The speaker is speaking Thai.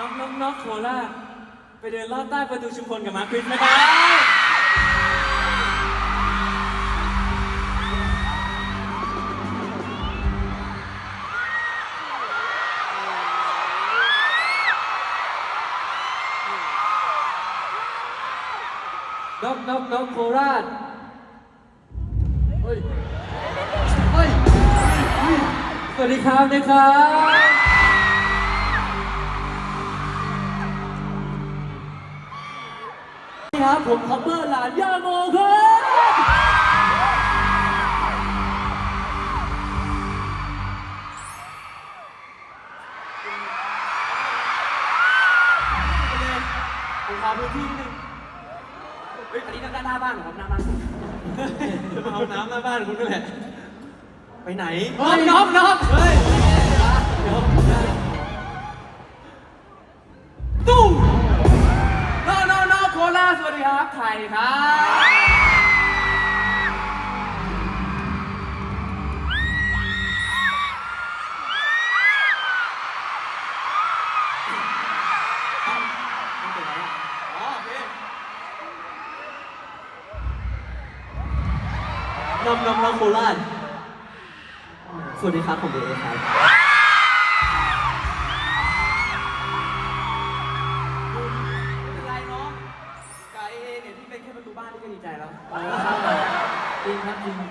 น้องนอกโคราชไปเดินลอดใต้ประตูชุมพลกับมาร์คคริสไหมครับนกนกนกโคราชเฮ้ย เฮ้ย สวัสดีครับนะครับ ครับผมคอปเปอร์หลานย่าโมครับผมขอพื้นที่นิดนึงเฮ้ยอันนี้ด้านหน้าบ้านเหรอครับหน้าบ้านผมจะมาเอาน้ำหน้าบ้านคุณนั่นแหละ ไปไหน เฮ้ยน้องน้องเฮ้ยเดี๋ยว ไทยครับน้องน้องน้องโคราชสวัสดีครับ ผมเอครับ ดีใจแล้วจริงครับจริง